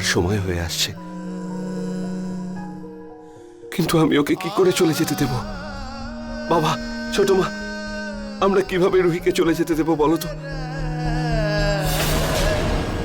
যাওয়ার সময় হয়ে আসছে। কিন্তু আমি ওকে কি করে চলে যেতে দেব? বাবা, ছোট মা, আমরা কীভাবে রুহিকে চলে যেতে দেব বলো তো?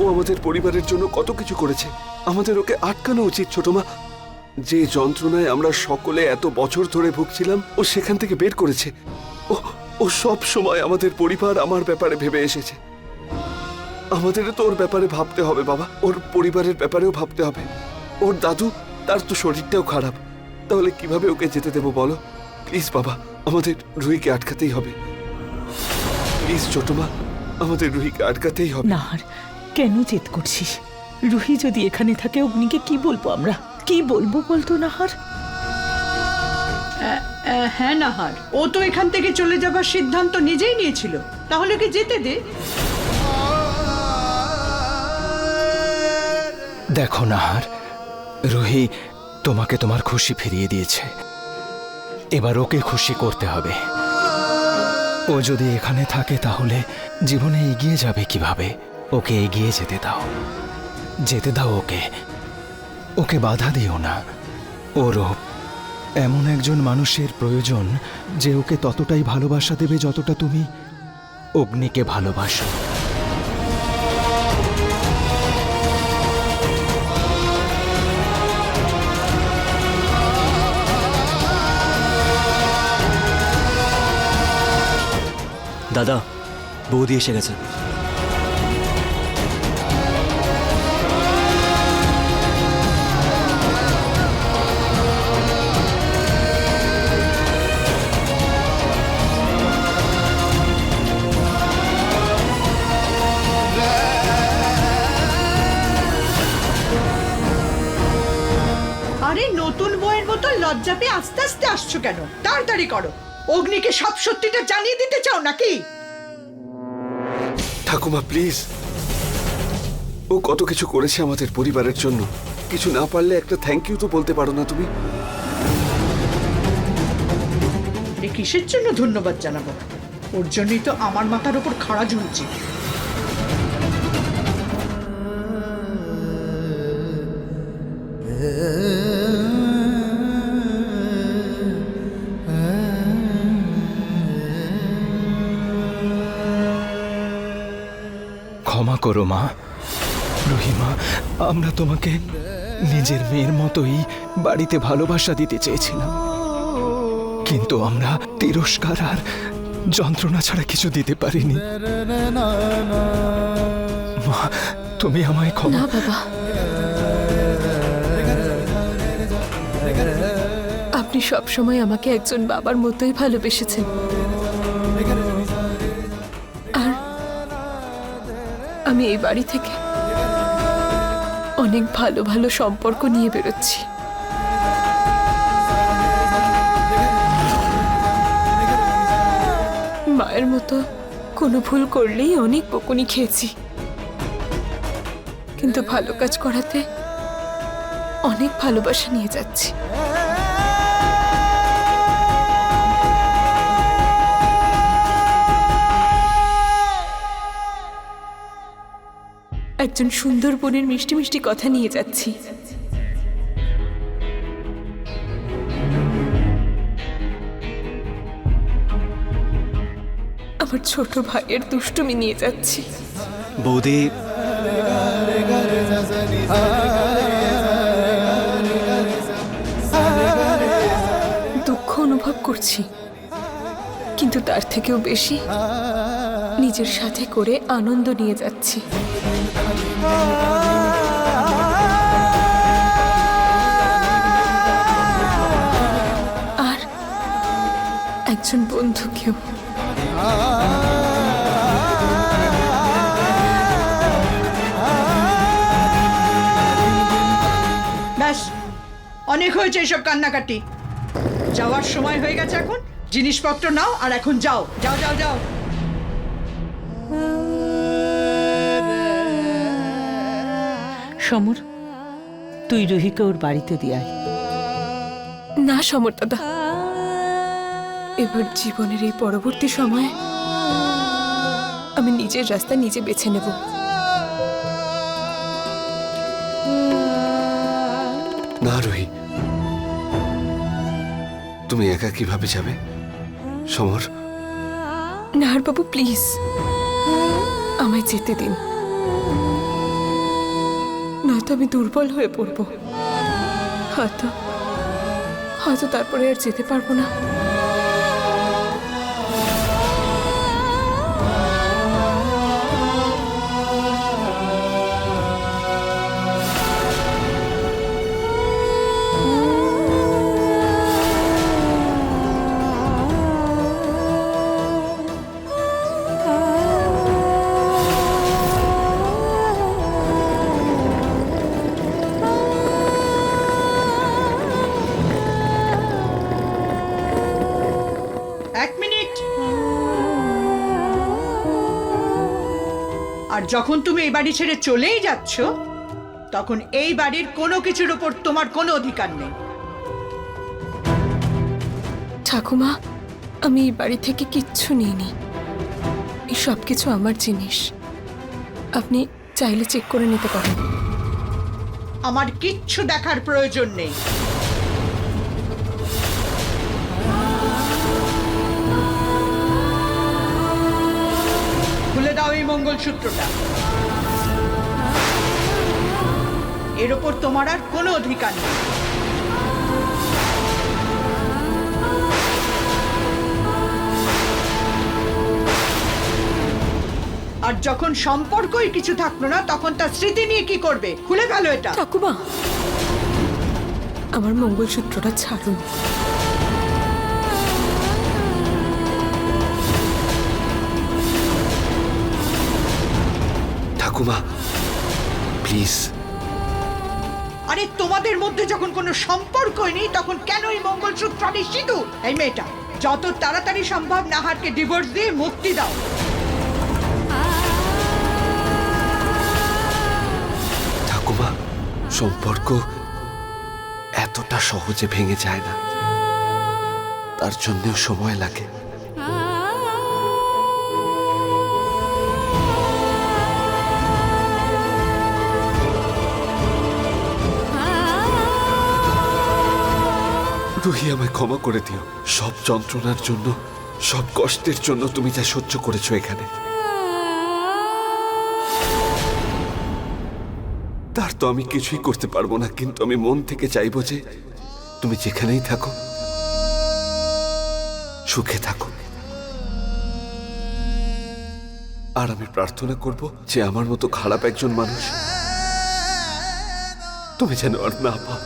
ও আমাদের পরিবারের জন্য কত কিছু করেছে। আমাদের ওকে আটকানো উচিত, ছোট মা। যে যন্ত্রণায় আমরা সকলে এত বছর ধরে ভুগছিলাম, ও সেখান থেকে বের করেছে। ও ও সব সময় আমাদের পরিবার আমার ব্যাপারে ভেবে এসেছে। আমাদের তো ওর ব্যাপারে ভাবতে হবে বাবা। ওর পরিবারের ব্যাপারেও ভাবতে হবে। ওর দাদু তার তো শরীরটাও খারাপ। তাহলে কীভাবে ওকে যেতে দেবো বলো? প্লিজ বাবা আমাদের রুহিকে আটকাতেই হবে। প্লিজ ছোট মা আমাদের রুহিকে আটকাতেই হবে। নাহার কেন জেদ করছিস? রুহি যদি এখানে থাকে অগ্নিকে কি বলব আমরা? কি বলব বলতো নাহার? হ্যাঁ নাহার। ও তো এখান থেকে চলে যাবার সিদ্ধান্ত নিজেই নিয়েছিল। তাহলে কি যেতে দে? দেখো নাহার, রুহি তোমাকে তোমার খুশি ফিরিয়ে দিয়েছে। এবার ওকে খুশি করতে হবে। ও যদি এখানে থাকে তাহলে জীবনে এগিয়ে যাবে কীভাবে? ওকে এগিয়ে যেতে দাও। যেতে দাও ওকে। ওকে বাধা দিও না। ওরও এমন একজন মানুষের প্রয়োজন যে ওকে ততটাই ভালোবাসা দেবে যতটা তুমি অগ্নিকে ভালোবাসো। দাদা, বৌদি এসে গেছে। আরে, নতুন বইয়ের মতো লজ্জা পেয়ে আস্তে আস্তে আসছো কেন? তাড়াতাড়ি করো। অগ্নিকে সব সত্যিটা জানিয়ে দিতে চাও নাকি? ঠাকুমা প্লিজ ও কত কিছু করেছে আমাদের পরিবারের জন্য। কিছু না পারলে একটা থ্যাংক ইউ তো বলতে পারো না তুমি। কিসের জন্য ধন্যবাদ জানাব? ওর জন্যই তো আমার মাথার উপর খাড়া ঝুলছে। করো, মা। রহিমা, আমরা তোমাকে নিজের মেয়ের মতোই বাড়িতে ভালোবাসা দিতে চেয়েছিলাম। কিন্তু আমরা তিরস্কার আর যন্ত্রণা ছাড়া কিছু দিতে পারিনি। মা, তুমি আমায় ক্ষমা বাবা। আপনি সবসময় আমাকে একজন বাবার মতোই ভালোবেসেছেন। আমি এই বাড়ি থেকে অনেক ভালো ভালো সম্পর্ক নিয়ে বেরোচ্ছি। মায়ের মতো কোনো ভুল করলেই অনেক বকুনি খেয়েছি। কিন্তু ভালো কাজ করাতে অনেক ভালোবাসা নিয়ে যাচ্ছি। একজন সুন্দর বোনের মিষ্টি মিষ্টি কথা নিয়ে যাচ্ছি। আমার ছোট ভাইয়ের দুষ্টুমি নিয়ে যাচ্ছি। বৌদি। দুঃখ অনুভব করছি কিন্তু তার থেকেও বেশি নিজের সাথে করে আনন্দ নিয়ে যাচ্ছি। আর একজন বন্ধুকেও। ব্যাস, অনেক হয়েছে এসব কান্নাকাটি। যাওয়ার সময় হয়ে গেছে এখন। জিনিসপত্র নাও আর এখন যাও। যাও যাও যাও। সমর তুই রুহিকে ওর বাড়িতে দিয়াই না সমর দাদা এবার জীবনের এই পরবর্তী সময়ে আমি নিজের রাস্তা নিজে বেছে নেব। না রুহি তুমি একা কীভাবে যাবে? সমর? নাহার বাবু প্লিজ। আমায় যেতে দিন। নয়তো আমি দুর্বল হয়ে পড়ব। হয়তো হয়তো তারপরে আর যেতে পারব না। আর যখন তুমি এই বাড়ি ছেড়ে চলেই যাচ্ছ তখন এই বাড়ির কোনো কিছুর উপর তোমার কোনো অধিকার নেই। ঠাকুমা আমি এই বাড়ি থেকে কিচ্ছু নিইনি। এই সব কিছু আমার জিনিস। আপনি চাইলে চেক করে নিতে পারেন। আমার কিচ্ছু দেখার প্রয়োজন নেই। মঙ্গলসূত্রটা এর ওপর তোমার আর কোনো অধিকার নেই। আর যখন সম্পর্কই কিছু থাকল না, তখন তার স্মৃতি নিয়ে কি করবে? খুলে ফেলো এটা। ঠাকুমা, আমার মঙ্গলসূত্রটা ছাড়ুন। ঠাকুমা প্লিজ আরে তোমাদের মধ্যে যখন কোনো সম্পর্কই নেই তখন কেন এই মঙ্গলসূত্র সিঁদুর? এই মেয়েটা যত তাড়াতাড়ি সম্ভব নাহারকে ডিভোর্স দিয়ে মুক্তি দাও। ঠাকুমা সম্পর্ক এতটা সহজে ভেঙে যায় না। তার জন্যও সময় লাগে। রুহি আমায় ক্ষমা করে দিও। সব যন্ত্রণার জন্য, সব কষ্টের জন্য তুমি যা সহ্য করেছ এখানে। তার তো আমি কিছুই করতে পারব না, কিন্তু আমি মন থেকে চাইব যে তুমি যেখানেই থাকো, সুখে থাকো। আর আমি প্রার্থনা করব যে আমার মতো খারাপ একজন মানুষ তুমি যেন আর না পাও।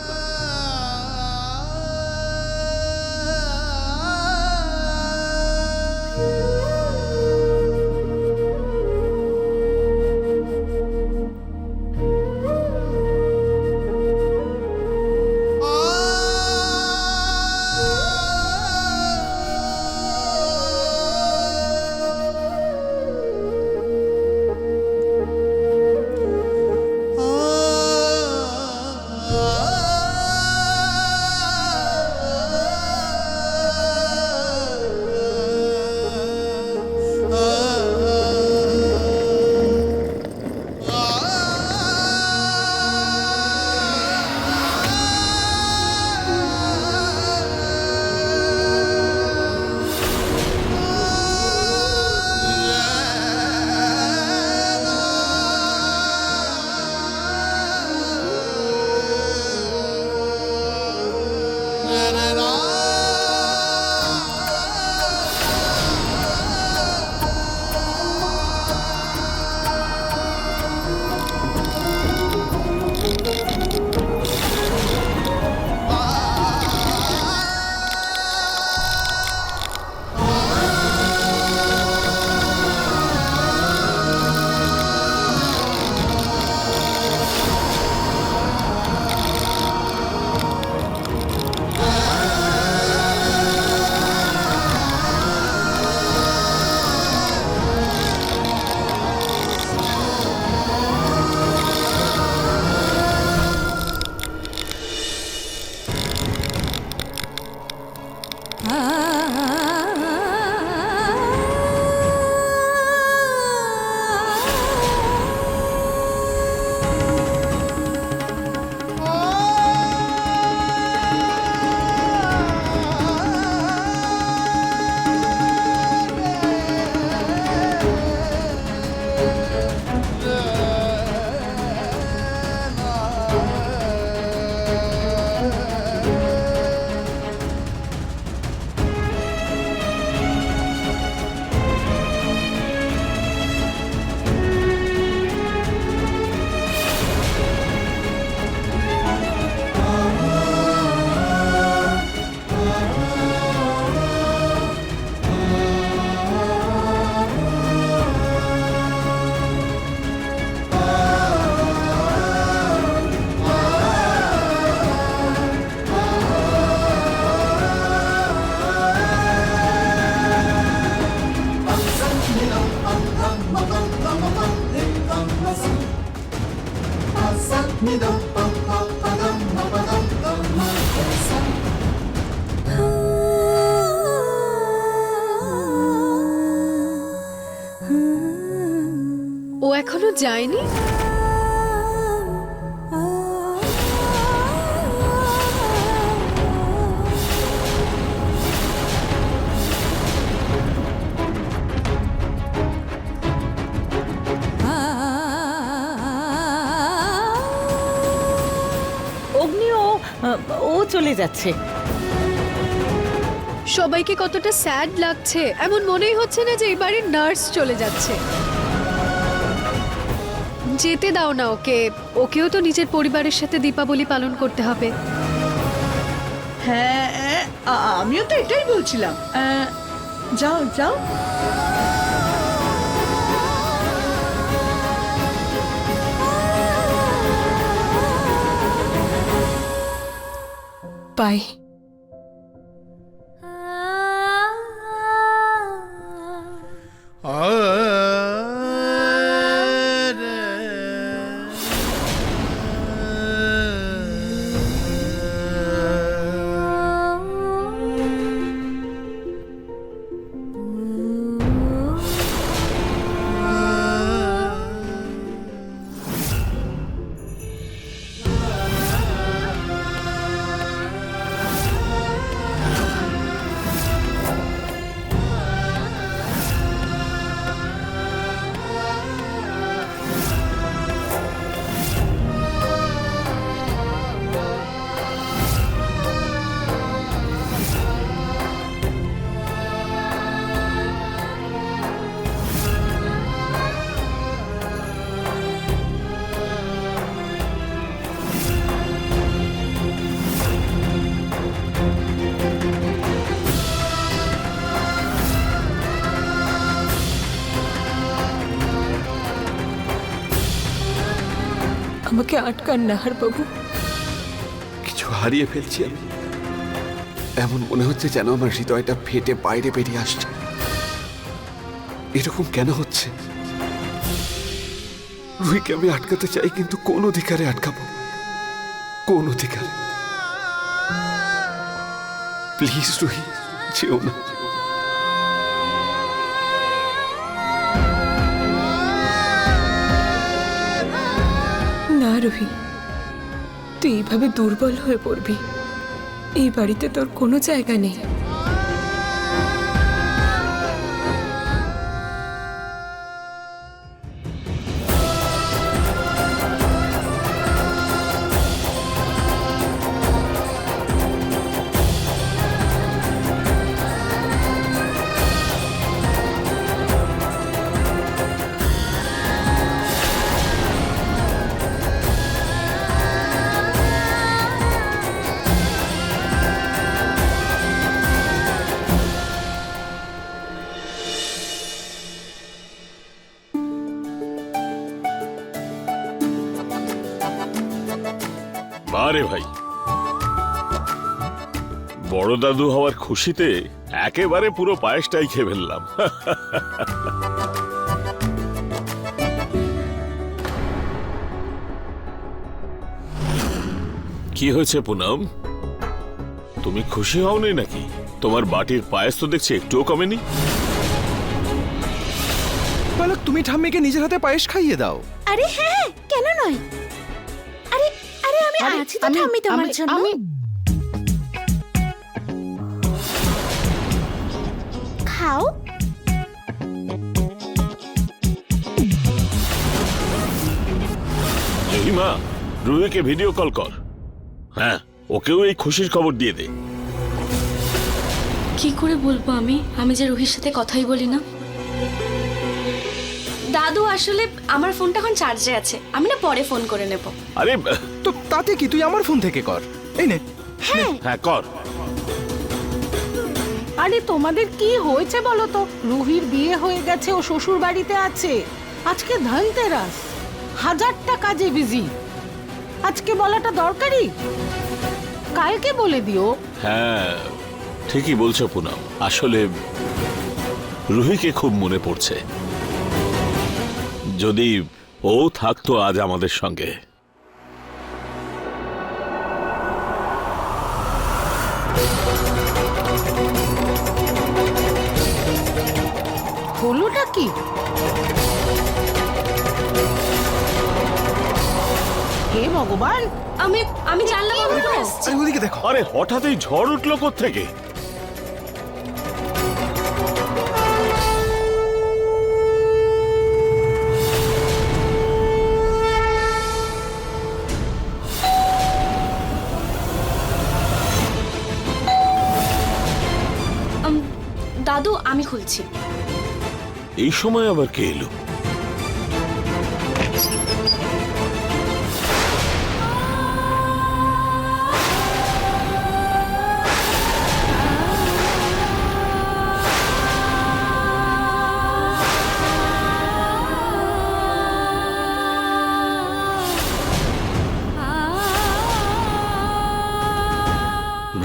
যায়নি? অগ্নি ও চলে যাচ্ছে। সবাইকে কতটা স্যাড লাগছে এমন মনেই হচ্ছে না যে এই বাড়ির নার্স চলে যাচ্ছে। যেতে দাও না ওকে। ওকেও তো নিজের পরিবারের সাথে দীপাবলি পালন করতে হবে। হ্যাঁ আ- আমিও তো এটাই বলছিলাম। যাও যাও। বাই। আমাকে আটকান নাহার বাবু কিছু হারিয়ে ফেলছি আমি। এমন মনে হচ্ছে যেন আমার হৃদয়টা ফেটে বাইরে বেরিয়ে আসছে। এরকম কেন হচ্ছে? রুহিকে আমি আটকাতে চাই, কিন্তু কোন অধিকারে আটকাবো? কোন অধিকারে? প্লিজ রুহি, যেও না। না রুহি তুই এইভাবে দুর্বল হয়ে পড়বি। এই বাড়িতে তোর কোনো জায়গা নেই। আরে ভাই। বড় দাদু হওয়ার খুশিতে একেবারে পুরো পায়েসটাই খেয়ে ফেললাম। কি হয়েছে পুনম? তুমি খুশি হওনি নাকি? তোমার বাটির পায়েস তো দেখছি একটুও কমেনি। বালক তুমি ঠাম্মিকে নিজের হাতে পায়েস খাইয়ে দাও। আরে হ্যাঁ হ্যাঁ, কেন নয়? আছি তো ঠাম্মি তোমার জন্য। আমি খাও। জহিমা রুহিকে ভিডিও কল কর। হ্যাঁ ওকেও এই খুশির খবর দিয়ে দে। কি করে বলব আমি? আমি যে রুহির সাথে কথাই বলি না। দাদু আসলে আমার ফোনটা এখন চার্জে আছে। আমি না পরে ফোন করে নেব। আরে তো তাতে কি তুই আমার ফোন থেকে কর? এই নে হ্যাঁ। কর। আরে তোমাদের কি হয়েছে বলো তো? রুহির বিয়ে হয়ে গেছে ও শ্বশুর বাড়িতে আছে। আজকে ধনতেরাস হাজারটা কাজে বিজি। আজকে বলাটা দরকারি? কালকে বলে দিও। হ্যাঁ ঠিকই বলছো পুনম। আসলে রুহিকে খুব মনে পড়ছে। যদি ও থাকতো আজ আমাদের সঙ্গে। ভগবান? আমি আমি জানলাম ওদিকে দেখো। আরে হঠাৎ এই ঝড় উঠল থেকে দাদু আমি খুলছি। এই সময় আবার কে এলো?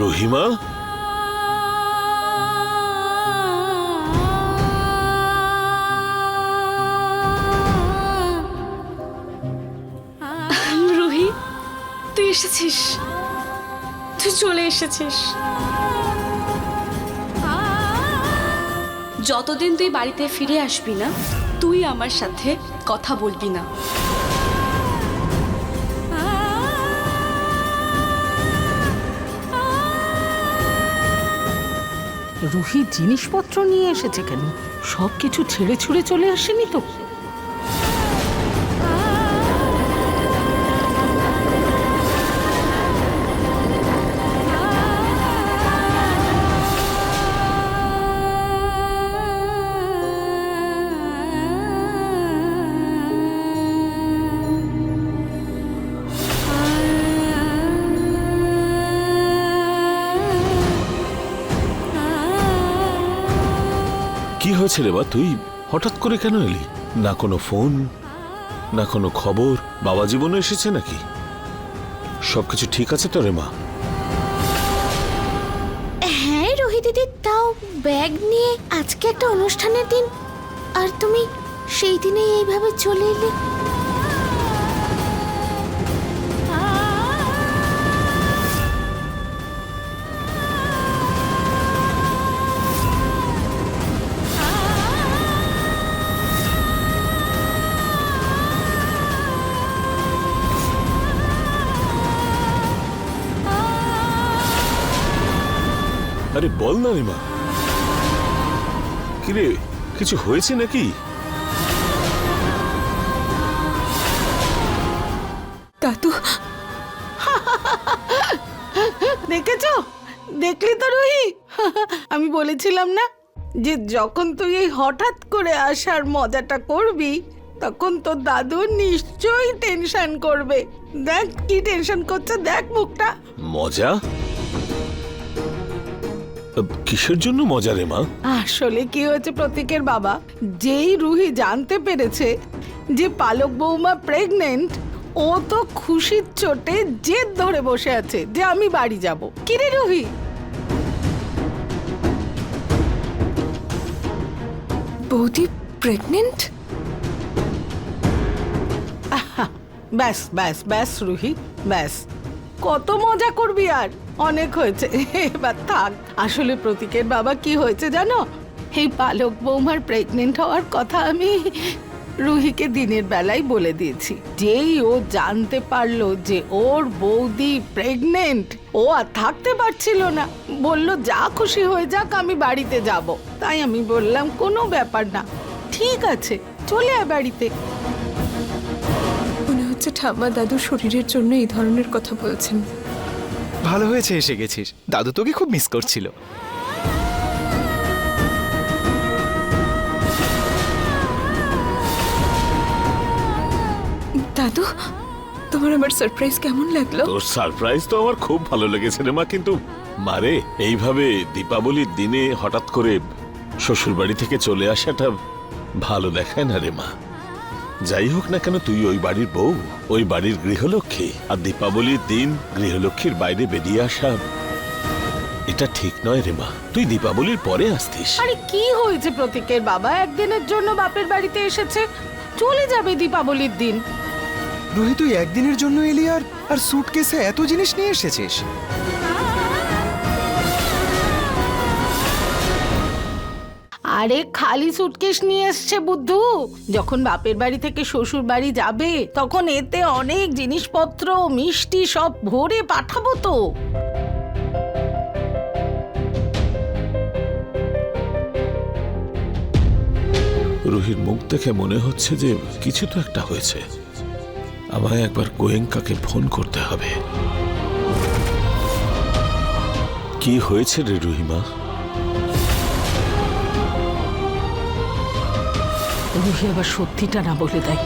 রহিমা? রুহি, তুই এসেছিস। তুই চলে এসেছিস। যতদিন তুই বাড়িতে ফিরে আসবি না, তুই আমার সাথে কথা বলবি না। রুহি জিনিসপত্র নিয়ে এসেছে কেন? সব কিছু ছেড়ে ছুড়ে চলে আসেনি তো? হয়েছে রে বা তুই হঠাৎ করে কেন এলি? না কোনো ফোন, না কোনো খবর? বাবা জীবনে এসেছে নাকি? সবকিছু ঠিক আছে তো রে মা? হ্যাঁ রোহি দিদি, তাও ব্যাগ নিয়ে আজকে একটা অনুষ্ঠানের দিন। আর তুমি সেই দিনে এইভাবে চলে এলে? আরে বল না রে মা কিরে কিছু হয়েছে নাকি? দাদু। দেখেছ? দেখলি তো রুহি? আমি বলেছিলাম না যে যখন তুই এই হঠাৎ করে আসার মজাটা করবি তখন তোর দাদু নিশ্চয়ই টেনশন করবে। দেখ কি টেনশন করছে দেখ মুখটা। মজা? কিসের জন্য মজা রে মা? আসলে কি হয়েছে প্রতীকের বাবা? যেই রুহি জানতে পেরেছে যে পালক বৌমা প্রেগনেন্ট ও তো খুশির চোটে জেদ ধরে বসে আছে যে আমি বাড়ি যাব। কিরে রুহি? বৌদি প্রেগনেন্ট ব্যাস ব্যাস ব্যাস রুহি ব্যাস। কত মজা করবি আর। অনেক হয়েছে। এবার থাক, আসলে প্রতীকের বাবা কি হয়েছে জানো? এই পালক বৌমার প্রেগনেন্ট হওয়ার কথা আমি রুহিকে দিনের বেলায় বলে দিয়েছি। যেই ও জানতে পারল যে ওর বৌদি প্রেগনেন্ট ও আর থাকতে পারছিল না। বলল, যা খুশি হয়ে যাক, আমি বাড়িতে যাব। তাই আমি বললাম, কোনো ব্যাপার না, ঠিক আছে, চলে আয় বাড়িতে। মনে হচ্ছে ঠাম্মা দাদু শরীরের জন্য এই ধরনের কথা বলছেন। ভালো হয়েছে এসে গেছিস। দাদু তোকে খুব মিস করছিল। দাদু তোমার আমার সারপ্রাইজ কেমন লাগল? তোর সারপ্রাইজ তো আমার খুব ভালো লেগেছে রে মা কিন্তু মারে এইভাবে দীপাবলির দিনে হঠাৎ করে শ্বশুর বাড়ি থেকে চলে আসাটা ভালো দেখায় না রে মা। যাই হোক না কেন তুই ওই বাড়ির বউ ওই বাড়ির গৃহলক্ষ্মী। আর দীপাবলির দিন গৃহলক্ষ্মীর বাইরে বেরিয়ে আসা এটা ঠিক নয় রে মা। তুই দীপাবলির পরে আসতিস। আরে কি হয়েছে প্রতীকের বাবা? একদিনের জন্য বাপের বাড়িতে এসেছে। চলে যাবে দীপাবলির দিন। রুহি তুই একদিনের জন্য এলি আর আর সুটকেসে এত জিনিস নিয়ে এসেছিস? আরে খালি সুটকেস নিয়ে এসছে বুদ্ধু। যখন বাপের বাড়ি থেকে শ্বশুর বাড়ি যাবে, তখন এতে অনেক জিনিসপত্র, মিষ্টি সব ভরে পাঠাবো তো। রুহির মুখ দেখে মনে হচ্ছে যে কিছু তো একটা হয়েছে। আমায় একবার গোয়েঙ্কাকে ফোন করতে হবে। কি হয়েছে রে রুহিমা? রুহি আবার সত্যিটা না বলে দেয়।